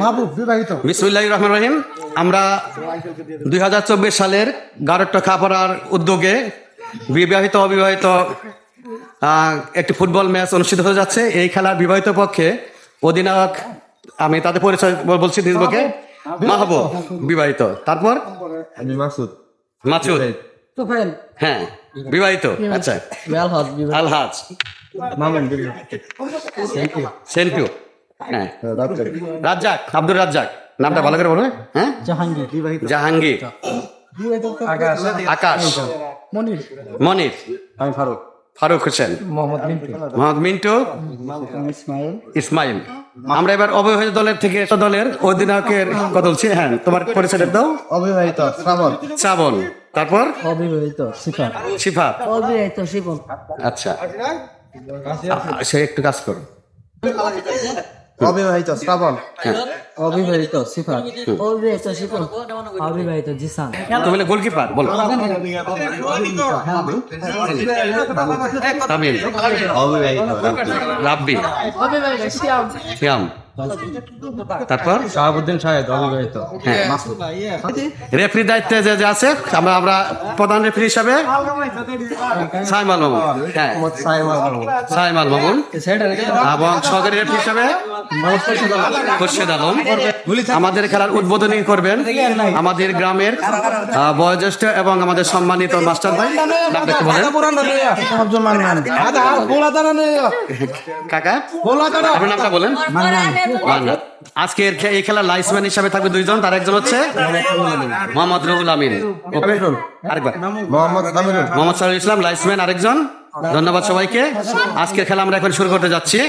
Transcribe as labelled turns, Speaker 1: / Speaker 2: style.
Speaker 1: মাহবুব বিবাহিত।
Speaker 2: বিসমুল্লাহ রহমান রহিম। আমরা দুই হাজার চব্বিশ সালের গারট্ট খাপাড়ার উদ্যোগে বিবাহিত অবিবাহিত একটি ফুটবল ম্যাচ অনুষ্ঠিত হতে যাচ্ছে। এই খেলার বিবাহিত পক্ষে অধিনায়ক আমি তাদের পরিচয় বলছি নিজবকে মাহবুব। বিবাহিত। তারপর?
Speaker 3: মাসুদ।
Speaker 2: মাসুদ। হ্যাঁ বিবাহিত। আচ্ছা।
Speaker 1: আলহাজ
Speaker 2: আলহাজ।
Speaker 3: মামুন
Speaker 2: সেন্টু হ্যাঁ। রাজ্জাক। আব্দুর রাজ্জাক। নামটা ভালো করে বলবে হ্যাঁ?
Speaker 1: জাহাঙ্গীর বিবাহিত।
Speaker 2: জাহাঙ্গীর। আকাশ।
Speaker 1: মনির।
Speaker 2: মনির।
Speaker 3: আমি ফারুক।
Speaker 2: ফারুক হোসেন।
Speaker 1: মোহাম্মদ মিন্টু।
Speaker 2: মোহাম্মদ মিন্টু।
Speaker 1: ইসমাইল।
Speaker 2: ইসমাইল। আমরা এবার অবহিত দলের থেকে দলের অধিনায়কের কথা বলছি। হ্যাঁ তোমার পরিচয় দাও।
Speaker 3: অবিবাহিত শ্রাবণ।
Speaker 2: শ্রাবণ। তারপর?
Speaker 1: অবিবাহিত সিফার
Speaker 2: শিফাত
Speaker 1: অবিবাহিত শিবন
Speaker 2: আচ্ছা। সে একটু কাজ করো।
Speaker 3: অবিবাহিত শ্রাবণ।
Speaker 1: অবিবাহিত সিফার অবিবাহিত শিবন অবিবাহিত জিসান।
Speaker 2: তুমি বলে গোলকিপার বলো।
Speaker 3: অবিবাহিত
Speaker 2: রাব্বি
Speaker 1: অবিবাহিত শ্যাম
Speaker 2: শ্যাম তারপর?
Speaker 3: শাহাবুদ্দিন শাহেদ অবিবাহিত।
Speaker 2: হ্যাঁ রেফারি দায়িত্বে যে যে আছে আমরা আমরা প্রধান রেফারি হিসাবে মামুন। হ্যাঁ। মামুন। এবং সহকারী রেফারি হিসাবে খুরশেদ আলম। আমাদের খেলার উদ্বোধনী করবেন। আমাদের গ্রামের বয়োজ্যেষ্ঠ এবং আমাদের সম্মানিত মাস্টার ভাই। কাকা আপনার নামটা বলেন। আজকের এই খেলার লাইসম্যান হিসাবে থাকবে দুইজন তার একজন হচ্ছে মোহাম্মদ রুহুল আমিন। আরেকবার।
Speaker 3: মোহাম্মদ আমিরুল
Speaker 2: মোহাম্মদ সাহুল ইসলাম লাইসম্যান আরেকজন। ধন্যবাদ সবাইকে। আজকের খেলা আমরা এখন শুরু করতে যাচ্ছি।